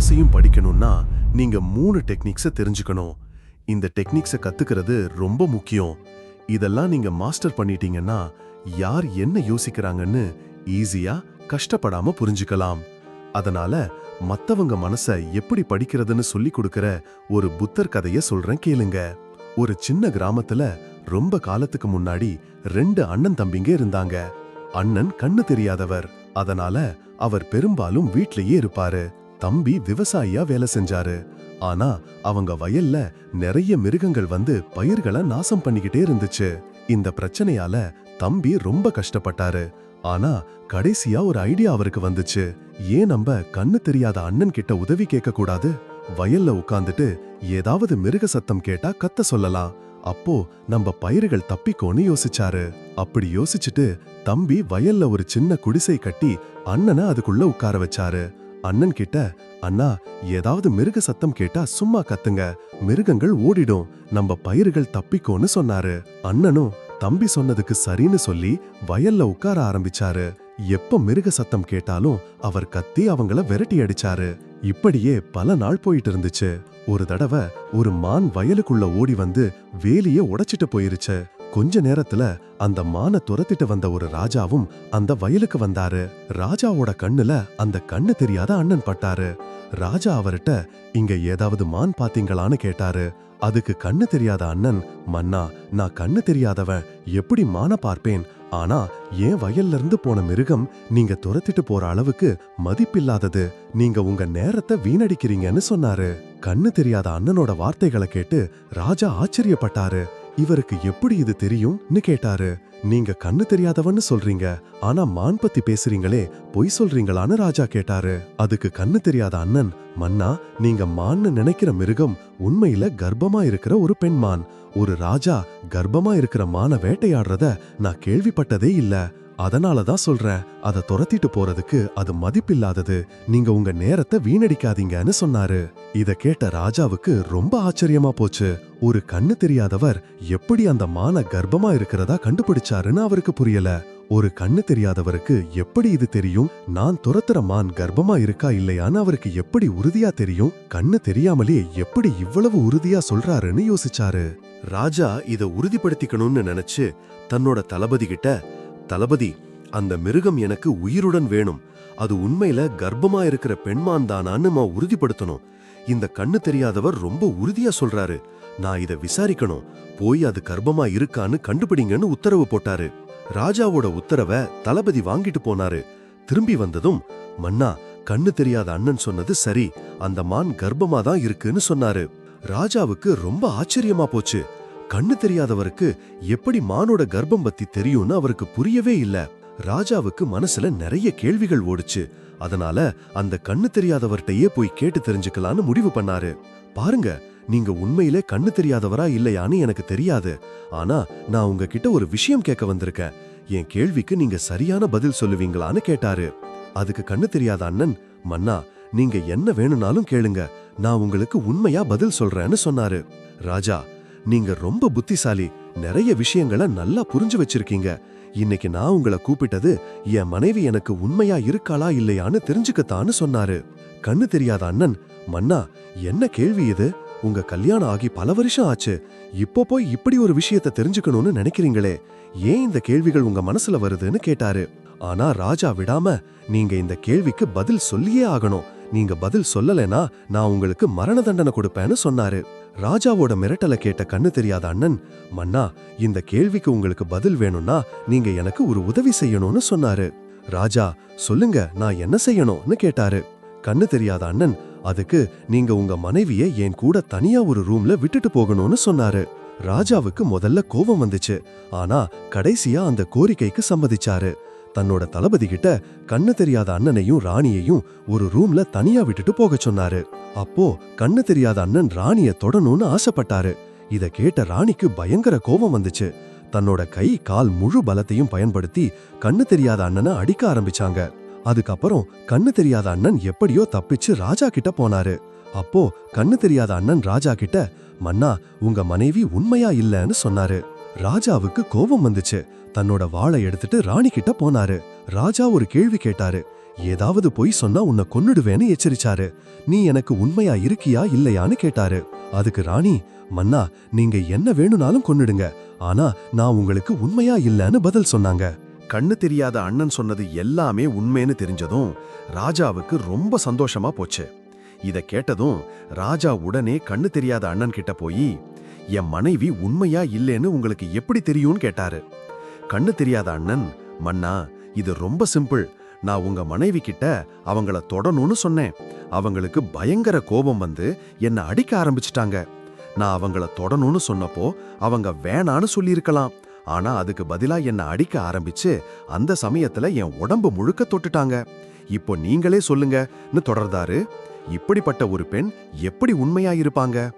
மனசையும் படிக்கணும்னா நீங்க மூணு டெக்னிக்ஸை தெரிஞ்சுக்கணும். இந்த டெக்னிக்ஸை கத்துக்கிறது ரொம்ப முக்கியம். இதெல்லாம் நீங்க மாஸ்டர் பண்ணிட்டீங்கன்னா யார் என்ன யோசிக்கிறாங்கன்னு ஈஸியா கஷ்டப்படாம புரிஞ்சுக்கலாம். அதனால மத்தவங்க மனச எப்படி படிக்கிறதுன்னு சொல்லி கொடுக்கிற ஒரு புத்தர் கதைய சொல்றேன் கேளுங்க. ஒரு சின்ன கிராமத்துல ரொம்ப காலத்துக்கு முன்னாடி ரெண்டு அண்ணன் தம்பிங்க இருந்தாங்க. அண்ணன் கண்ணு தெரியாதவர். அதனால அவர் பெரும்பாலும் வீட்லயே இருப்பாரு. தம்பி விவசாயியா வேலை செஞ்சாரு. ஆனா அவங்க வயல்ல நிறைய மிருகங்கள் வந்து பயிர்களை நாசம் பண்ணிக்கிட்டே இருந்துச்சு. இந்த பிரச்சனையால தம்பி ரொம்ப கஷ்டப்பட்டாரு. ஆனா கடைசியா ஒரு ஐடியா அவருக்கு வந்துச்சு. ஏன் நம்ம கண்ணு தெரியாத அண்ணன் கிட்ட உதவி கேட்க கூடாது? வயல்ல உட்கார்ந்துட்டு ஏதாவது மிருக சத்தம் கேட்டா கத்த சொல்லலாம். அப்போ நம்ம பயிர்கள் தப்பிக்கோன்னு யோசிச்சாரு. அப்படி யோசிச்சுட்டு தம்பி வயல்ல ஒரு சின்ன குடிசை கட்டி அண்ணனை அதுக்குள்ள உட்கார வச்சாரு. அண்ணன் கிட்ட அண்ணா ஏதாவது மிருக சத்தம் கேட்டா சும்மா கத்துங்க. மிருகங்கள் ஓடிடும். நம்ம பயிர்கள் தப்பிக்கோன்னு சொன்னாரு. அண்ணனும் தம்பி சொன்னதுக்கு சரின்னு சொல்லி வயல்ல உட்கார ஆரம்பிச்சாரு. எப்ப மிருக சத்தம் கேட்டாலும் அவர் கத்தி அவங்கள விரட்டி அடிச்சாரு. இப்படியே பல நாள் போயிட்டு இருந்துச்சு ஒரு தடவை ஒரு மான் வயலுக்குள்ள ஓடி வந்து வேலிய உடைச்சிட்டு போயிருச்சு. கொஞ்ச நேரத்துல அந்த மானை துரத்திட்டு வந்த ஒரு ராஜாவும் அந்த வயலுக்கு வந்தாரு. ராஜாவோட கண்ணுல அந்த கண்ணு தெரியாத அண்ணன் பட்டாரு. ராஜா அவர்கிட்ட இங்க ஏதாவது மான் பாத்தீங்களான்னு கேட்டாரு. அதுக்கு கண்ணு தெரியாத அண்ணன் மன்னா நான் கண்ணு தெரியாதவன். எப்படி மான பார்ப்பேன்? ஆனா ஏன் வயல்ல இருந்து போன மிருகம் நீங்க துரத்திட்டு போற அளவுக்கு மதிப்பில்லாதது. நீங்க உங்க நேரத்தை வீணடிக்கிறீங்கன்னு சொன்னாரு. கண்ணு தெரியாத அண்ணனோட வார்த்தைகளை கேட்டு ராஜா ஆச்சரியப்பட்டாரு. இவருக்கு எப்படி இது தெரியும்னு கேட்டாரு. நீங்க கண்ணு தெரியாதவன்னு சொல்றீங்க. ஆனா மான் பத்தி பேசுறீங்களே பொய் சொல்றீங்களான்னு ராஜா கேட்டாரு. அதுக்கு கண்ணு தெரியாத அண்ணன் மன்னா நீங்க மான்னு நினைக்கிற மிருகம் உண்மையில கர்ப்பமா இருக்கிற ஒரு பெண்மான் ஒரு ராஜா கர்ப்பமா இருக்கிற மான வேட்டையாடுறத நான் கேள்விப்பட்டதே இல்ல. அதனால தான் சொல்றேன் அதை துரத்திட்டு போறதுக்கு அது மதிப்பில்லாதது. நீங்க உங்க நேரத்தை வீணடிக்காதீங்கன்னு சொன்னாரு. இத கேட்ட ராஜாவுக்கு ரொம்ப ஆச்சரியமா போச்சு. ஒரு கண்ணு தெரியாதவர் எப்படி அந்த மான கர்ப்பமா இருக்கிறதா கண்டுபிடிச்சாருன்னு அவருக்கு புரியல. ஒரு கண்ணு தெரியாதவருக்கு எப்படி இது தெரியும்? நான் துரத்துற மான் கர்ப்பமா இருக்கா இல்லையான்னு அவருக்கு எப்படி உறுதியா தெரியும்? கண்ணு தெரியாமலே எப்படி இவ்வளவு உறுதியா சொல்றாருன்னு யோசிச்சாரு. ராஜா இத உறுதிப்படுத்திக்கணும்னு நினைச்சு தன்னோட தளபதி கிட்ட தளபதி அந்த மிருகம் எனக்கு உயிருடன் வேணும். அது உண்மையில கர்ப்பமா இருக்கிற பெண்மான் தானான்னு உறுதிப்படுத்தணும். இந்த கண்ணு தெரியாதவர் ரொம்ப உறுதியா சொல்றாரு. நான் இத விசாரிக்கணும். போய் அது கர்ப்பமா இருக்கான்னு கண்டுபிடிங்கன்னு உத்தரவு போட்டாரு. ராஜாவோட உத்தரவை தளபதி வாங்கிட்டு போனாரு. திரும்பி வந்ததும் மன்னா கண்ணு தெரியாத அண்ணன் சொன்னது சரி. அந்த மான் கர்ப்பமா தான் இருக்குன்னு சொன்னாரு. ராஜாவுக்கு ரொம்ப ஆச்சரியமா போச்சு. கண்ணு தெரியாதவருக்கு எப்படி மானோட கர்ப்பம் பத்தி தெரியும்னு அவருக்கு புரியவே இல்ல. ராஜாவுக்கு மனசுல நிறைய கேள்விகள் ஓடுச்சு. அதனால அந்த கண்ணு தெரியாதவர்கிட்டயே போய் கேட்டு தெரிஞ்சுக்கலான்னு முடிவு பண்ணாரு. பாருங்க நீங்க உண்மையிலே கண்ணு தெரியாதவரா இல்லையான்னு எனக்கு தெரியாது. ஆனா நான் உங்ககிட்ட ஒரு விஷயம் கேட்க வந்திருக்கேன். என் கேள்விக்கு நீங்க சரியான பதில் சொல்லுவீங்களான்னு கேட்டாரு. அதுக்கு கண்ணு தெரியாத அண்ணன் மன்னா நீங்க என்ன வேணும்னாலும் கேளுங்க. நான் உங்களுக்கு உண்மையா பதில் சொல்றேன்னு சொன்னாரு. ராஜா நீங்க ரொம்ப புத்திசாலி. நிறைய விஷயங்களை நல்லா புரிஞ்சு வச்சிருக்கீங்க. இன்னைக்கு நான் உங்களை கூப்பிட்டது என் மனைவி எனக்கு உண்மையா இருக்காளா இல்லையான்னு தெரிஞ்சுக்கத்தான்னு சொன்னாரு. கண்ணு தெரியாத அண்ணன் மன்னா என்ன கேள்வி இது? உங்க கல்யாணம் ஆகி பல வருஷம் ஆச்சு. இப்போ போய் இப்படி ஒரு விஷயத்தை தெரிஞ்சுக்கணும்னு நினைக்கிறீங்களே? ஏன் இந்த கேள்விகள் உங்க மனசுல வருதுன்னு கேட்டாரு. ஆனா ராஜா விடாம நீங்க இந்த கேள்விக்கு பதில் சொல்லியே ஆகணும். நீங்க பதில் சொல்லலைனா நான் உங்களுக்கு மரண தண்டனை கொடுப்பேன்னு சொன்னாரு. ராஜாவோட மிரட்டலை கேட்ட கண்ணு தெரியாத அண்ணன் மன்னா இந்த கேள்விக்கு உங்களுக்கு பதில் வேணும்னா நீங்க எனக்கு ஒரு உதவி செய்யணும்னு சொன்னாரு. ராஜா சொல்லுங்க நான் என்ன செய்யணும்னு கேட்டாரு. கண்ணு தெரியாத அண்ணன் அதுக்கு நீங்க உங்க மனைவிய என் கூட தனியா ஒரு ரூம்ல விட்டுட்டு போகணும்னு சொன்னாரு. ராஜாவுக்கு முதல்ல கோபம் வந்துச்சு. ஆனா கடைசியா அந்த கோரிக்கைக்கு சம்மதிச்சாரு. தன்னோட தளபதி கிட்ட கண்ணு தெரியாத அண்ணனையும் ராணியையும் ஒரு ரூம்ல தனியா விட்டுட்டு போக சொன்னாரு. அப்போ கண்ணு தெரியாத அண்ணன் ராணிய தொடணும்னு ஆசைப்பட்டாரு. இத கேட்ட ராணிக்கு பயங்கர கோபம் வந்துச்சு. தன்னோட கை கால் முழு பலத்தையும் பயன்படுத்தி கண்ணு தெரியாத அண்ணனை அடிக்க ஆரம்பிச்சாங்க. அதுக்கப்புறம் கண்ணு தெரியாத அண்ணன் எப்படியோ தப்பிச்சு ராஜா கிட்ட போனாரு. அப்போ கண்ணு தெரியாத அண்ணன் ராஜா கிட்ட மன்னா உங்க மனைவி உண்மையா இல்லன்னு சொன்னாரு. ராஜாவுக்கு கோபம் வந்துச்சு. தன்னோட வாளை எடுத்துட்டு ராணி கிட்ட போனாரு. ராஜா ஒரு கேள்வி கேட்டாரு. ஏதாவது பொய் சொன்னா உன்னை கொன்னுடுவேன்னு எச்சரிச்சாரு. நீ எனக்கு உண்மையா இருக்கியா இல்லையான்னு கேட்டாரு. அதுக்கு ராணி மன்னா நீங்க என்ன வேணும்னாலும் கொன்னுடுங்க. ஆனா நான் உங்களுக்கு உண்மையா இல்லைன்னு பதில் சொன்னாங்க. கண்ணு தெரியாத அண்ணன் சொன்னது எல்லாமே உண்மைன்னு தெரிஞ்சதும் ராஜாவுக்கு ரொம்ப சந்தோஷமா போச்சு. இத கேட்டதும் ராஜா உடனே கண்ணு தெரியாத அண்ணன் கிட்ட போய் என் மனைவி உண்மையா இல்லைன்னு உங்களுக்கு எப்படி தெரியும்னு கேட்டாரு. கண்ணு தெரியாத அண்ணன் மன்னா இது ரொம்ப சிம்பிள். நான் உங்க மனைவி கிட்ட அவங்கள தொடணும்னு சொன்னேன். அவங்களுக்கு பயங்கர கோபம் வந்து என்னை அடிக்க ஆரம்பிச்சிட்டாங்க. நான் அவங்கள தொடணும்னு சொன்னப்போ அவங்க வேணான்னு சொல்லியிருக்கலாம். ஆனா அதுக்கு பதிலா என்னை அடிக்க ஆரம்பிச்சு அந்த சமயத்துல என் உடம்பு முழுக்க தொட்டுட்டாங்க. இப்போ நீங்களே சொல்லுங்கன்னு தொடர்ந்தாரு இப்படிப்பட்ட ஒரு பெண் எப்படி உண்மையா இருப்பாங்க?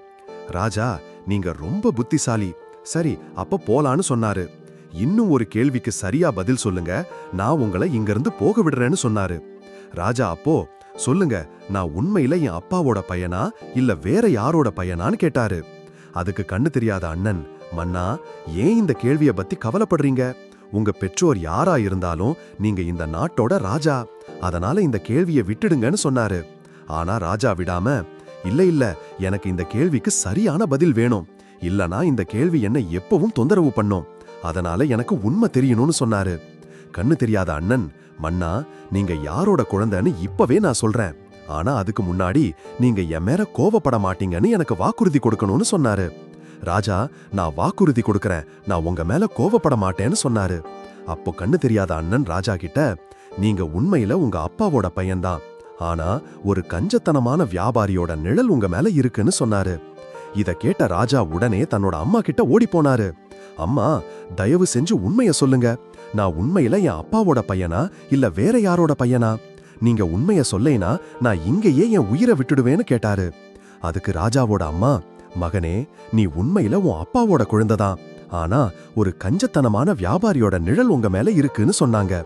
ராஜா நீங்க ரொம்ப புத்திசாலி. சரி அப்ப போலான்னு சொன்னாரு. இன்னும் ஒரு கேள்விக்கு சரியா பதில் சொல்லுங்க. நான் உங்களை இங்கிருந்து போக விடுறேன்னு சொன்னாரு. ராஜா அப்போ சொல்லுங்க நான் உண்மையில என் அப்பாவோட பையனா இல்ல வேற யாரோட பையனான்னு கேட்டாரு. அதுக்கு கண்ணு தெரியாத அண்ணன் மன்னா ஏன் இந்த கேள்விய பத்தி கவலைப்படுறீங்க? உங்க பெற்றோர் யாரா இருந்தாலும் நீங்க இந்த நாட்டோட ராஜா. அதனால இந்த கேள்வியை விட்டுடுங்கன்னு சொன்னாரு. ஆனா ராஜா விடாம இல்ல இல்ல எனக்கு இந்த கேள்விக்கு சரியான பதில் வேணும். இல்லனா இந்த கேள்வி என்ன எப்பவும் தொந்தரவு பண்ணும். அதனால எனக்கு உண்மை தெரியணும்னு சொன்னாரு. கண்ணு தெரியாத அண்ணன் மன்னா நீங்க யாரோட குழந்தைன்னு இப்பவே நான் சொல்றேன். ஆனா அதுக்கு முன்னாடி நீங்க என் மேல கோவப்பட மாட்டீங்கன்னு எனக்கு வாக்குறுதி கொடுக்கணும்னு சொன்னாரு. ராஜா நான் வாக்குறுதி கொடுக்கறேன். நான் உங்க மேல கோவப்பட மாட்டேன்னு சொன்னாரு. அப்போ கண்ணு தெரியாத அண்ணன் ராஜா கிட்ட நீங்க உண்மையில உங்க அப்பாவோட பையன்தான். ஆனா ஒரு கஞ்சத்தனமான வியாபாரியோட நிழல் உங்க மேல இருக்குன்னு சொன்னாரு. இத கேட்ட ராஜா உடனே தன்னோட அம்மா கிட்ட ஓடி போனாரு அம்மா தயவு செஞ்சு உண்மைய சொல்லுங்க. நான் உண்மையில என் அப்பாவோட பையனா இல்ல வேற யாரோட பையனா? நீங்க உண்மைய சொல்லேனா நான் இங்கேயே என் உயிரை விட்டுடுவேன்னு கேட்டாரு. அதுக்கு ராஜாவோட அம்மா மகனே நீ உண்மையில உன் அப்பாவோட குழந்தைதான். ஆனா ஒரு கஞ்சத்தனமான வியாபாரியோட நிழல் உங்க மேல இருக்குன்னு சொன்னாங்க.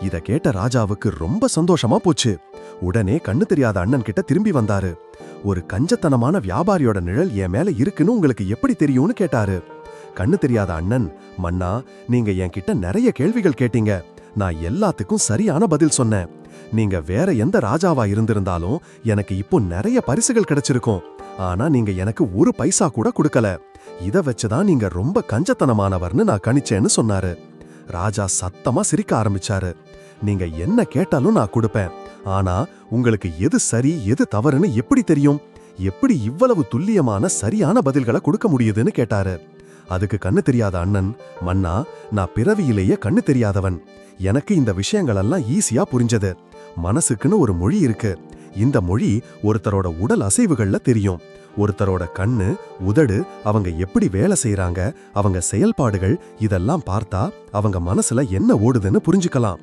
இத கேட்ட ராஜாவுக்கு ரொம்ப சந்தோஷமா போச்சு. உடனே கண்ணு தெரியாத அண்ணன் கிட்ட திரும்பி வந்தாரு. ஒரு கஞ்சத்தனமான வியாபாரியோட நிழல் என் மேல இருக்குன்னு உங்களுக்கு எப்படி தெரியும்னு கேட்டாரு. கண்ணு தெரியாத அண்ணன் மன்னா நீங்க என்கிட்ட நிறைய கேள்விகள் கேட்டீங்க. நான் எல்லாத்துக்கும் சரியான பதில் சொன்னேன். நீங்க வேற எந்த ராஜாவா இருந்திருந்தாலும் எனக்கு இப்போ நிறைய பரிசுகள் கிடைச்சிருக்கும். ஆனா நீங்க எனக்கு ஒரு பைசா கூட கொடுக்கல. இத வச்சுதான் நீங்க ரொம்ப கஞ்சத்தனமானவர்னு நான் கணிச்சேன்னு சொன்னாரு. ராஜா சத்தமா சிரிக்க ஆரம்பிச்சாரு. நீங்க என்ன கேட்டாலும் நான் கொடுப்பேன். ஆனா உங்களுக்கு எது சரி எது தவறுன்னு எப்படி தெரியும்? எப்படி இவ்வளவு துல்லியமான சரியான பதில்களை கொடுக்க முடியுதுன்னு கேட்டாரு. அதுக்கு கண்ணு தெரியாத அண்ணன் மன்னா நான் பிறவியிலேயே கண்ணு தெரியாதவன். எனக்கு இந்த விஷயங்களெல்லாம் ஈஸியா புரிஞ்சது. மனசுக்குன்னு ஒரு மொழி இருக்கு. இந்த மொழி ஒருத்தரோட உடல் அசைவுகள்ல தெரியும். ஒருத்தரோட கண்ணு உதடு அவங்க எப்படி வேலை செய்யறாங்க அவங்க செயல்பாடுகள் இதெல்லாம் பார்த்தா அவங்க மனசுல என்ன ஓடுதுன்னு புரிஞ்சுக்கலாம்.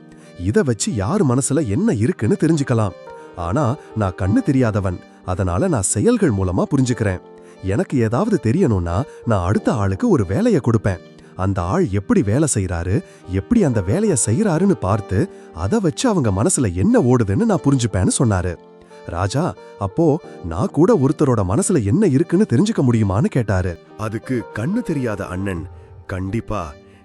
இத வச்சு யார் மனசுல என்ன இருக்குன்னு தெரிஞ்சுக்கலாம். ஆனா நான் கண்ணு தெரியாதவன். அதனால நான் செயல்கள் மூலமா புரிஞ்சுக்கிறேன். எனக்கு ஏதாவது தெரியணும்னா நான் அடுத்த ஆளுக்கு ஒரு வேலைய கொடுப்பேன். அந்த ஆள் எப்படி வேலை செய்யறாரு எப்படி அந்த வேலைய செய்யறாருன்னு பார்த்து அதை வச்சு அவங்க மனசுல என்ன ஓடுதுன்னு நான் புரிஞ்சுப்பேன்னு சொன்னாரு. ராஜா அப்போ நான் கூட ஒருத்தரோட மனசுல என்ன இருக்குன்னு தெரிஞ்சுக்க முடியுமான்னு கேட்டாரு. அதுக்கு கண்ணு தெரியாத அண்ணன் கண்டிப்பா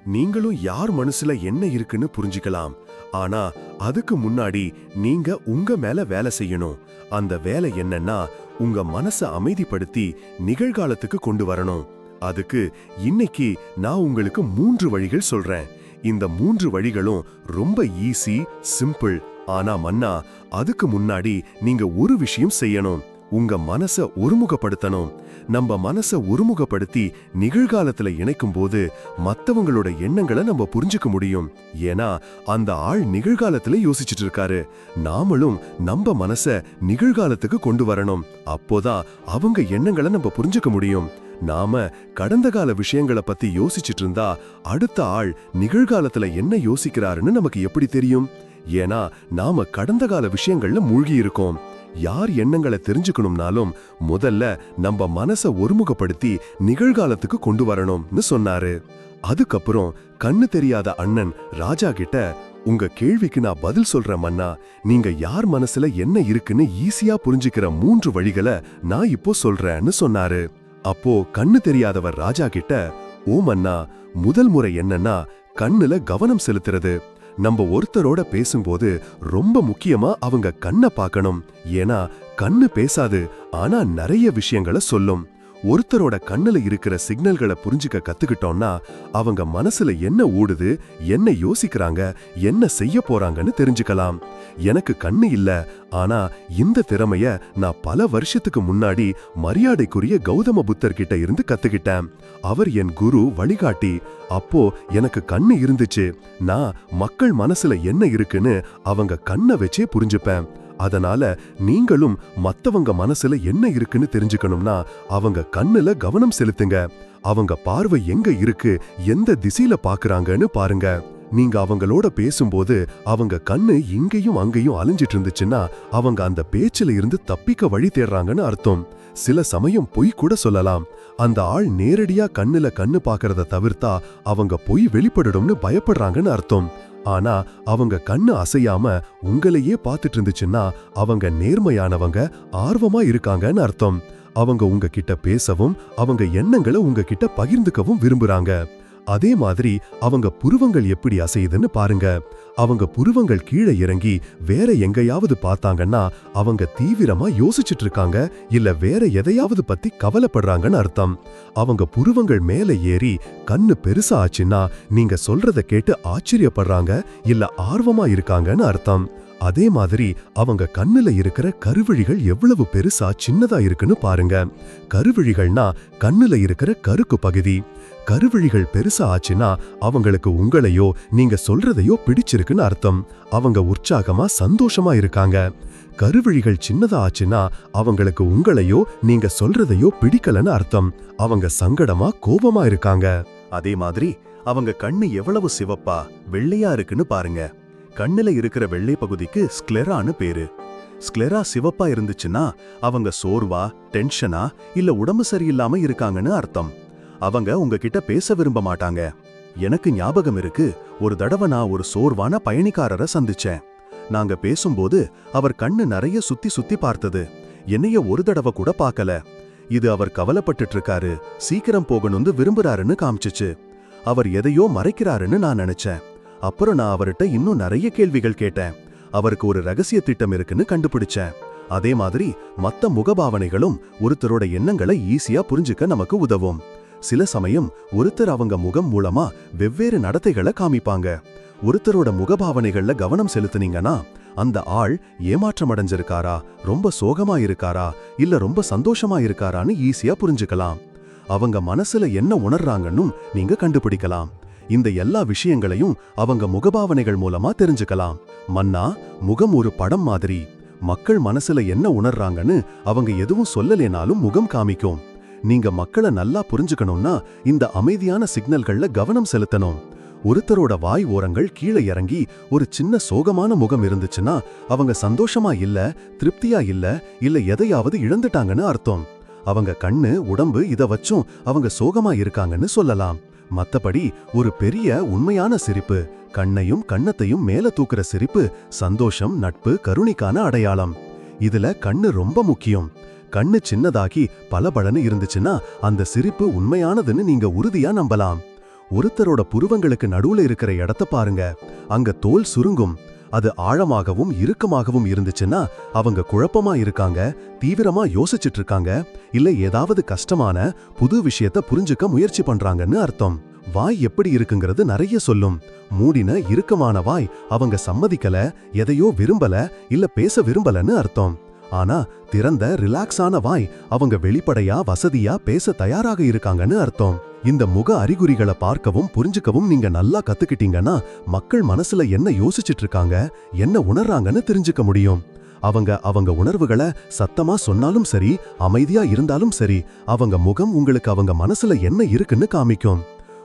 நீங்களும் யார் மனசுல என்ன இருக்குன்னு புரிஞ்சுக்கலாம். ஆனா அதுக்கு முன்னாடி நீங்க உங்க மேல வேலை செய்யணும். அந்த வேலை என்னன்னா உங்க மனச அமைதிப்படுத்தி நிகழ்காலத்துக்கு கொண்டு வரணும். அதுக்கு இன்னைக்கு நான் உங்களுக்கு மூன்று வழிகள் சொல்றேன். இந்த மூன்று வழிகளும் ரொம்ப ஈஸி சிம்பிள் ஆனா மன்னா அதுக்கு முன்னாடி நீங்க ஒரு விஷயம் செய்யணும். உங்க மனச ஒருமுகப்படுத்தணும். நம்ம மனச ஒருமுகப்படுத்தி நிகழ்காலத்துல இணைக்கும் போது மத்தவங்களோட எண்ணங்களை நம்ம புரிஞ்சுக்க முடியும். ஏன்னா அந்த ஆள் நிகழ்காலத்துல யோசிச்சுட்டு இருக்காரு நாமளும் நம்ம மனச நிகழ்காலத்துக்கு கொண்டு வரணும். அப்போதான் அவங்க எண்ணங்களை நம்ம புரிஞ்சுக்க முடியும். நாம கடந்த கால விஷயங்களை பத்தி யோசிச்சுட்டு இருந்தா அடுத்த ஆள் நிகழ்காலத்துல என்ன யோசிக்கிறாருன்னு நமக்கு எப்படி தெரியும்? ஏன்னா நாம கடந்த கால விஷயங்கள்ல மூழ்கி இருக்கோம் யார் எண்ணங்களை தெரிஞ்சுக்கணும்னாலும் முதல்ல நம்ம மனச ஒருமுகப்படுத்தி நிகழ்காலத்துக்கு கொண்டு வரணும்னு சொன்னாரு. அதுக்கப்புறம் கண்ணு தெரியாத அண்ணன் ராஜா கிட்ட உங்க கேள்விக்கு நான் பதில் சொல்றேன் மன்னா நீங்க யார் மனசுல என்ன இருக்குன்னு ஈஸியா புரிஞ்சுக்கிற மூன்று வழிகளை நான் இப்போ சொல்றேன்னு சொன்னாரு. அப்போ கண்ணு தெரியாதவர் ராஜா கிட்ட ஓ மன்னா முதல் முறை என்னன்னா கண்ணுல கவனம் செலுத்துறது. நம்ம ஒருத்தரோட பேசும்போது ரொம்ப முக்கியமா அவங்க கண்ணை பார்க்கணும். ஏன்னா கண்ணு பேசாது ஆனா நிறைய விஷயங்களை சொல்லும். ஒருத்தரோட கண்ணுல இருக்கிற சிக்னல்களை புரிஞ்சுக்க கத்துக்கிட்டோம்னா அவங்க மனசுல என்ன ஓடுது என்ன யோசிக்கிறாங்க என்ன செய்ய போறாங்கன்னு தெரிஞ்சுக்கலாம். எனக்கு கண்ணு இல்ல ஆனா இந்த திறமைய நான் பல வருஷத்துக்கு முன்னாடி மரியாதைக்குரிய கௌதம புத்தர் கிட்ட இருந்து கத்துக்கிட்டேன். அவர் என் குரு வழிகாட்டி. அப்போ எனக்கு கண்ணு இருந்துச்சு. நான் மக்கள் மனசுல என்ன இருக்குன்னு அவங்க கண்ணை வச்சே புரிஞ்சுப்பேன். அதனால நீங்களும் மத்தவங்க மனசுல என்ன இருக்குன்னு தெரிஞ்சுக்கணும்னா அவங்க கண்ணுல கவனம் செலுத்துங்க. அவங்க பார்வை எங்க இருக்கு எந்த திசையில பாக்குறாங்கன்னு பாருங்க. நீங்க அவங்களோட பேசும்போது அவங்க கண்ணு இங்கேயும் அங்கேயும் அலைஞ்சிட்டு இருந்துச்சுன்னா அவங்க அந்த பேச்சுல இருந்து தப்பிக்க வழி தேடுறாங்கன்னு அர்த்தம். சில சமயம் பொய் கூட சொல்லலாம். அந்த ஆள் நேரடியா கண்ணுல கண்ணு பாக்குறத தவிர்த்தா அவங்க பொய் வெளிப்படணும்னு பயப்படுறாங்கன்னு அர்த்தம். ஆனா அவங்க கண்ணு அசையாம உங்களையே பார்த்துட்டு இருந்துச்சுன்னா அவங்க நேர்மையானவங்க ஆர்வமா இருக்காங்கன்னு அர்த்தம். அவங்க உங்ககிட்ட பேசவும் அவங்க எண்ணங்களை உங்ககிட்ட பகிர்ந்துக்கவும் விரும்புறாங்க. அதே மாதிரி அவங்க புருவங்கள் எப்படி அசையுதுன்னு பாருங்க. அவங்க புருவங்கள் கீழே இறங்கி வேற எங்கேயாவது பார்த்தாங்கன்னா அவங்க தீவிரமா யோசிச்சுட்டு இருக்காங்க இல்ல வேற எதையாவது பத்தி கவலைப்படுறாங்கன்னு அர்த்தம். அவங்க புருவங்கள் மேல ஏறி கண்ணு பெருசா ஆச்சுன்னா நீங்க சொல்றத கேட்டு ஆச்சரியப்படுறாங்க இல்ல ஆர்வமா இருக்காங்கன்னு அர்த்தம். அதே மாதிரி அவங்க கண்ணுல இருக்கிற கருவழிகள் எவ்வளவு பெருசா சின்னதா இருக்குன்னு பாருங்க. கருவழிகள்னா கண்ணுல இருக்கிற கருக்கு பகுதி. கருவழிகள் பெருசா ஆச்சுன்னா அவங்களுக்கு உங்களையோ நீங்க சொல்றதையோ பிடிச்சிருக்குன்னு அர்த்தம். அவங்க உற்சாகமா சந்தோஷமா இருக்காங்க. கருவழிகள் சின்னதா ஆச்சுன்னா அவங்களுக்கு உங்களையோ நீங்க சொல்றதையோ பிடிக்கலன்னு அர்த்தம். அவங்க சங்கடமா கோபமா இருக்காங்க. அதே மாதிரி அவங்க கண்ணு எவ்வளவு சிவப்பா வெள்ளையா இருக்குன்னு பாருங்க. கண்ணுல இருக்கிற வெள்ளை பகுதிக்கு ஸ்க்லெரான்னு பேரு. ஸ்க்லெரா சிவப்பா இருந்துச்சுன்னா அவங்க சோர்வா டென்ஷனா இல்ல உடம்பு சரியில்லாம இருக்காங்கன்னு அர்த்தம். அவங்க உங்ககிட்ட பேச விரும்ப மாட்டாங்க. எனக்கு ஞாபகம் இருக்கு ஒரு தடவை நான் ஒரு சோர்வான பயணிக்காரரை சந்திச்சேன். நாங்க பேசும்போது அவர் கண்ணு நிறைய சுத்தி சுத்தி பார்த்தது. என்னைய ஒரு தடவை கூட பார்க்கல. இது அவர் கவலைப்பட்டுட்டு இருக்காரு சீக்கிரம் போகணும்னு விரும்புறாருன்னு காமிச்சுச்சு. அவர் எதையோ மறைக்கிறாருன்னு நான் நினைச்சேன். அப்புறம் நான் அவர்கிட்ட இன்னும் நிறைய கேள்விகள் கேட்டேன். அவருக்கு ஒரு ரகசிய திட்டம் இருக்குன்னு கண்டுபிடிச்சேன். அதே மாதிரி மத்த முகபாவனைகளும் ஒருத்தரோட எண்ணங்களை ஈஸியா புரிஞ்சுக்க நமக்கு உதவும். சில சமயம் ஒருத்தர் அவங்க முகம் மூலமா வெவ்வேறு நடத்தைகளை காமிப்பாங்க. ஒருத்தரோட முகபாவனைகள்ல கவனம் செலுத்துனீங்கன்னா அந்த ஆள் ஏமாற்றம் அடைஞ்சிருக்காரா ரொம்ப சோகமா இருக்காரா? இல்ல ரொம்ப சந்தோஷமா இருக்காரான்னு ஈஸியா புரிஞ்சுக்கலாம். அவங்க மனசுல என்ன உணர்றாங்கன்னும் நீங்க கண்டுபிடிக்கலாம். இந்த எல்லா விஷயங்களையும் அவங்க முகபாவனைகள் மூலமா தெரிஞ்சுக்கலாம். மன்னா முகம் ஒரு படம் மாதிரி. மக்கள் மனசுல என்ன உணர்றாங்கன்னு அவங்க எதுவும் சொல்லலேனாலும் முகம் காமிக்கும். நீங்க மக்களை நல்லா புரிஞ்சுக்கணும்னா இந்த அமைதியான சிக்னல்கள்ல கவனம் செலுத்தணும். ஒருத்தரோட வாய் ஓரங்கள் கீழே இறங்கி ஒரு சின்ன சோகமான முகம் இருந்துச்சுன்னா அவங்க சந்தோஷமா இல்ல திருப்தியா இல்ல இல்ல எதையாவது இழந்துட்டாங்கன்னு அர்த்தம். அவங்க கண்ணு உடம்பு இத வச்சும் அவங்க சோகமா இருக்காங்கன்னு சொல்லலாம். மத்தபடி ஒரு பெரிய உண்மையான சிரிப்பு கண்ணையும் கண்ணத்தையும் மேல தூக்குற சிரிப்பு சந்தோஷம் நட்பு கருணிக்கான அடையாளம். இதுல கண்ணு ரொம்ப முக்கியம். கண்ணு சின்னதாகி பளபளன்னு இருந்துச்சுன்னா அந்த சிரிப்பு உண்மையானதுன்னு நீங்க உறுதியா நம்பலாம். ஒருத்தரோட புருவங்களுக்கு நடுவுல இருக்கிற இடத்த பாருங்க. அங்க தோல் சுருங்கும். அது ஆழமாகவும் இறுக்கமாகவும் இருந்துச்சுன்னா அவங்க குழப்பமா இருக்காங்க தீவிரமா யோசிச்சுட்டு இருக்காங்க இல்ல ஏதாவது கஷ்டமான புது விஷயத்த புரிஞ்சுக்க முயற்சி பண்றாங்கன்னு அர்த்தம். வாய் எப்படி இருக்குங்கிறது நிறைய சொல்லும். மூடின இறுக்கமான வாய் அவங்க சம்மதிக்கல எதையோ விரும்பல இல்ல பேச விரும்பலன்னு அர்த்தம். ஆனா திறந்த ரிலாக்ஸான வாய் அவங்க வெளிப்படையா வசதியா பேச தயாராக இருக்காங்கன்னு அர்த்தம். இந்த முக அறிகுறிகளை பார்க்கவும் புரிஞ்சுக்கவும் நீங்க நல்லா கத்துக்கிட்டீங்கன்னா மக்கள் மனசுல என்ன யோசிச்சுட்டு இருக்காங்க என்ன உணர்றாங்கன்னு தெரிஞ்சுக்க முடியும். அவங்க அவங்க உணர்வுகளை சத்தமா சொன்னாலும் சரி அமைதியா இருந்தாலும் சரி அவங்க முகம் உங்களுக்கு அவங்க மனசுல என்ன இருக்குன்னு காமிக்கும்.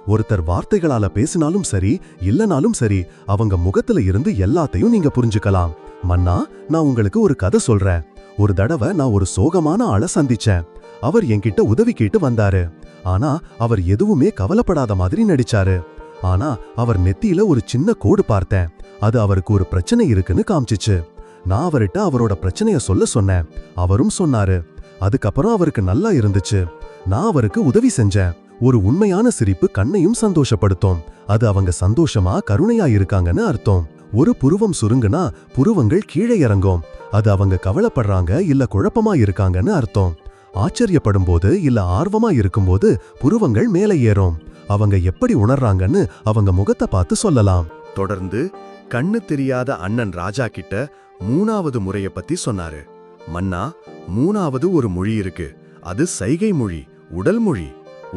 ஒருத்தர் வார்த்தைகளால பேசினாலும் சரி இல்லனாலும் சரி அவங்க முகத்துல இருந்து எல்லாத்தையும் நீங்க புரிஞ்சுக்கலாம். மன்னா நான் உங்களுக்கு ஒரு கதை சொல்றேன். ஒரு தடவை நான் ஒரு சோகமான ஆளை சந்திச்சேன். அவர் என்கிட்ட உதவி கேட்டு வந்தாரு. ஆனா அவர் எதுவுமே கவலைப்படாத மாதிரி நடிச்சாரு. ஆனா அவர் நெத்தியில ஒரு சின்ன கோடு பார்த்தேன். அது அவருக்கு ஒரு பிரச்சனை இருக்குன்னு காமிச்சிச்சு. நான் அவர்கிட்ட அவரோட பிரச்சனைய சொல்ல சொன்னேன். அவரும் சொன்னாரு. அதுக்கப்புறம் அவருக்கு நல்லா இருந்துச்சு. நான் அவருக்கு உதவி செஞ்சேன். ஒரு உண்மையான சிரிப்பு கண்ணையும் சந்தோஷப்படுத்தும். அது அவங்க சந்தோஷமா கருணையா இருக்காங்கன்னு அர்த்தம். ஒரு புருவம் சுருங்குனா புருவங்கள் கீழே இறங்கும். அது அவங்க கவலைப்படுறாங்க இல்ல குழப்பமா இருக்காங்கன்னு அர்த்தம். ஆச்சரியப்படும் போது இல்ல ஆர்வமா இருக்கும்போது புருவங்கள் மேலே ஏறும். அவங்க எப்படி உணர்றாங்கன்னு அவங்க முகத்தை பார்த்து சொல்லலாம். தொடர்ந்து கண்ணு தெரியாத அண்ணன் ராஜா கிட்ட மூணாவது முறைய பத்தி சொன்னாரு. மன்னா மூணாவது ஒரு மொழி இருக்கு. அது சைகை மொழி உடல் மொழி.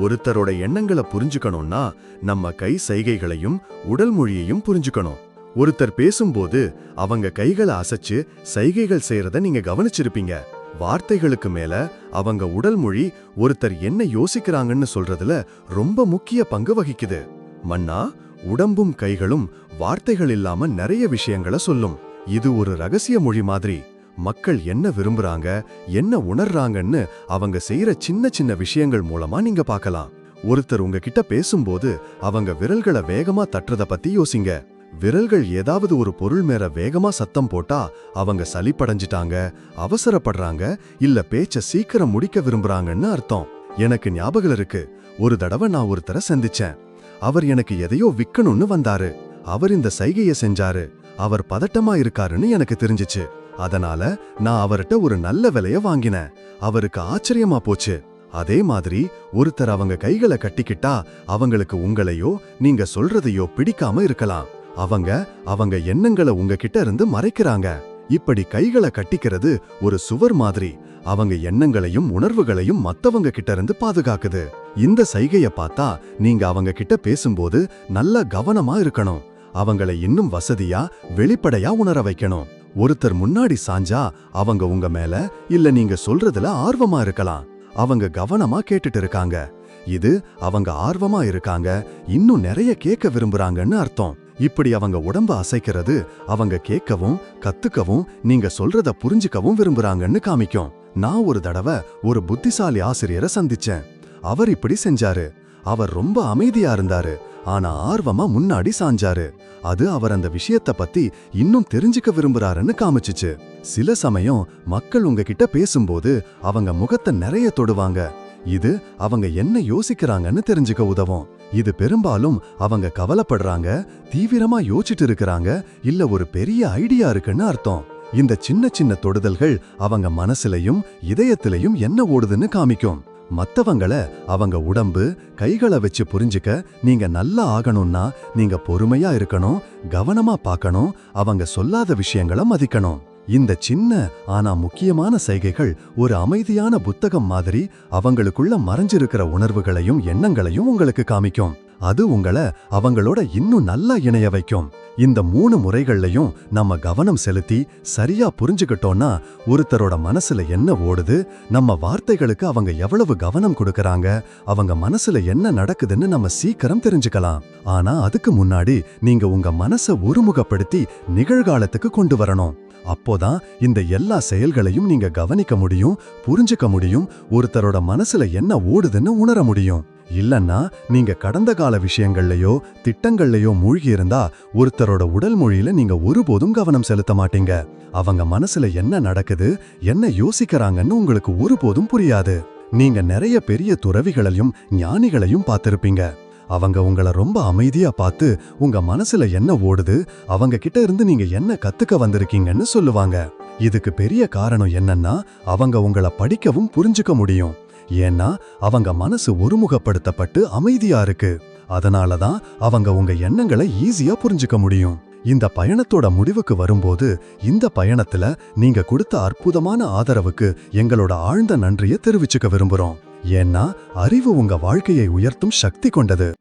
ஒருத்தரோட எண்ணங்களை புரிஞ்சுக்கணும்னா நம்ம கை சைகைகளையும் உடல் மொழியையும் புரிஞ்சுக்கணும். ஒருத்தர் பேசும்போது அவங்க கைகளை அசைச்சு சைகைகள் செய்யறத நீங்க கவனிச்சிருப்பீங்க. வார்த்தைகளுக்கு மேல அவங்க உடல் மொழி ஒருத்தர் என்ன யோசிக்கிறாங்கன்னு சொல்றதுல ரொம்ப முக்கிய பங்கு வகிக்குது. மன்னா உடம்பும் கைகளும் வார்த்தைகள் இல்லாம நிறைய விஷயங்களை சொல்லும். இது ஒரு ரகசிய மொழி மாதிரி. மக்கள் என்ன விரும்புறாங்க என்ன உணர்றாங்கன்னு அவங்க செய்யற சின்ன சின்ன விஷயங்கள் மூலமா நீங்க பார்க்கலாம். ஒருத்தர் உங்ககிட்ட பேசும்போது அவங்க விரல்களை வேகமா தட்டுறத பத்தி யோசிங்க. விரல்கள் ஏதாவது ஒரு பொருள் மேல வேகமா சத்தம் போட்டா அவங்க சளிப்படைஞ்சிட்டாங்க அவசரப்படுறாங்க இல்ல பேச்ச சீக்கிரம் முடிக்க விரும்புறாங்கன்னு அர்த்தம். எனக்கு ஞாபகம் இருக்கு. ஒரு தடவை நான் ஒருத்தரை சந்திச்சேன். அவர் எனக்கு எதையோ விக்கணும்னு வந்தாரு. அவர் இந்த சைகைய செஞ்சாரு. அவர் பதட்டமா இருக்காருன்னு எனக்கு தெரிஞ்சுச்சு. அதனால நான் அவர்கிட்ட ஒரு நல்ல விலைய வாங்கினேன். அவருக்கு ஆச்சரியமா போச்சு. அதே மாதிரி ஒருத்தர் அவங்க கைகளை கட்டிக்கிட்டா அவங்களுக்கு உங்களையோ நீங்க சொல்றதையோ பிடிக்காம இருக்கலாம். அவங்க அவங்க எண்ணங்களை உங்ககிட்ட இருந்து மறைக்கிறாங்க. இப்படி கைகளை கட்டிக்கிறது ஒரு சுவர் மாதிரி. அவங்க எண்ணங்களையும் உணர்வுகளையும் மத்தவங்க கிட்ட இருந்து பாதுகாக்குது. இந்த சைகைய பார்த்தா நீங்க அவங்க கிட்ட பேசும்போது நல்ல கவனமா இருக்கணும். அவங்கள இன்னும் வசதியா வெளிப்படையா உணர வைக்கணும். ஒருத்தர் முன்னாடி சாஞ்சா அவங்க உங்க மேல இல்ல நீங்க சொல்றதுல ஆர்வமா இருக்கலாம். அவங்க கவனமா கேட்டுட்டு இருக்காங்க. இது அவங்க ஆர்வமா இருக்காங்க இன்னும் நிறைய கேட்க விரும்புறாங்கன்னு அர்த்தம். இப்படி அவங்க உடம்ப அசைக்கிறது அவங்க கேட்கவும் கத்துக்கவும் நீங்க சொல்றத புரிஞ்சுக்கவும் விரும்புறாங்கன்னு காமிக்கும். நான் ஒரு தடவை ஒரு புத்திசாலி ஆசிரியரை சந்திச்சேன். அவர் இப்படி செஞ்சாரு. அவர் ரொம்ப அமைதியா இருந்தாரு. ஆனா ஆர்வமா முன்னாடி சாஞ்சாரு. அது அவர் அந்த விஷயத்த பத்தி இன்னும் தெரிஞ்சுக்க விரும்புறாருன்னு காமிச்சுச்சு. சில சமயம் மக்கள் உங்ககிட்ட பேசும்போது அவங்க முகத்தை நிறைய தொடுவாங்க. இது அவங்க என்ன யோசிக்கிறாங்கன்னு தெரிஞ்சுக்க உதவும். இது பெரும்பாலும் அவங்க கவலைப்படுறாங்க தீவிரமா யோசிச்சுட்டு இருக்கிறாங்க இல்ல ஒரு பெரிய ஐடியா இருக்குன்னு அர்த்தம். இந்த சின்ன சின்ன தொடுதல்கள் அவங்க மனசுலயும் இதயத்திலையும் என்ன ஓடுதுன்னு காமிக்கும். மத்தவங்கள அவங்க உடம்பு கைகளை வச்சு புரிஞ்சுக்க நீங்க நல்லா ஆகணும்னா நீங்க பொறுமையா இருக்கணும் கவனமா பார்க்கணும் அவங்க சொல்லாத விஷயங்களை மதிக்கணும். இந்த சின்ன ஆனா முக்கியமான சைகைகள் ஒரு அமைதியான புத்தகம் மாதிரி அவங்களுக்குள்ள மறைஞ்சிருக்கிற உணர்வுகளையும் எண்ணங்களையும் உங்களுக்கு காமிக்கும். அது உங்களை அவங்களோட இன்னும் நல்லா இணைய வைக்கும். இந்த மூணு முறைகள்லயும் நம்ம கவனம் செலுத்தி சரியா புரிஞ்சுக்கிட்டோம்னா ஒருத்தரோட மனசுல என்ன ஓடுது நம்ம வார்த்தைகளுக்கு அவங்க எவ்வளவு கவனம் கொடுக்கறாங்க அவங்க மனசுல என்ன நடக்குதுன்னு நம்ம சீக்கிரம் தெரிஞ்சுக்கலாம். ஆனா அதுக்கு முன்னாடி நீங்க உங்க மனசை ஒருமுகப்படுத்தி நிகழ்காலத்துக்கு கொண்டு வரணும். அப்போதான் இந்த எல்லா செயல்களையும் நீங்க கவனிக்க முடியும் புரிஞ்சுக்க முடியும் ஒருத்தரோட மனசுல என்ன ஓடுதுன்னு உணர முடியும். இல்லன்னா நீங்க கடந்த கால விஷயங்கள்லயோ திட்டங்கள்லயோ மூழ்கி இருந்தா ஒருத்தரோட உடல் மொழியில நீங்க ஒருபோதும் கவனம் செலுத்த மாட்டீங்க. அவங்க மனசுல என்ன நடக்குது என்ன யோசிக்கிறாங்கன்னு உங்களுக்கு ஒருபோதும் புரியாது. நீங்க நிறைய பெரிய துறவிகளையும் ஞானிகளையும் பார்த்திருப்பீங்க. அவங்க உங்கள ரொம்ப அமைதியா பார்த்து உங்க மனசுல என்ன ஓடுது அவங்க கிட்ட இருந்து நீங்க என்ன கத்துக்க வந்திருக்கீங்கன்னு சொல்லுவாங்க. இதுக்கு பெரிய காரணம் என்னன்னா அவங்க உங்கள படிக்கவும் புரிஞ்சுக்க முடியும். ஏன்னா அவங்க மனசு ஒருமுகப்படுத்தப்பட்டு அமைதியா இருக்கு. அதனால தான் அவங்க உங்க எண்ணங்களை ஈஸியா புரிஞ்சுக்க முடியும். இந்த பயணத்தோட முடிவுக்கு வரும்போது இந்த பயணத்துல நீங்க கொடுத்த அற்புதமான ஆதரவுக்கு எங்களோட ஆழ்ந்த நன்றியை தெரிவிச்சுக்க விரும்புறோம். ஏன்னா அறிவு உங்க வாழ்க்கையை உயர்த்தும் சக்தி கொண்டது.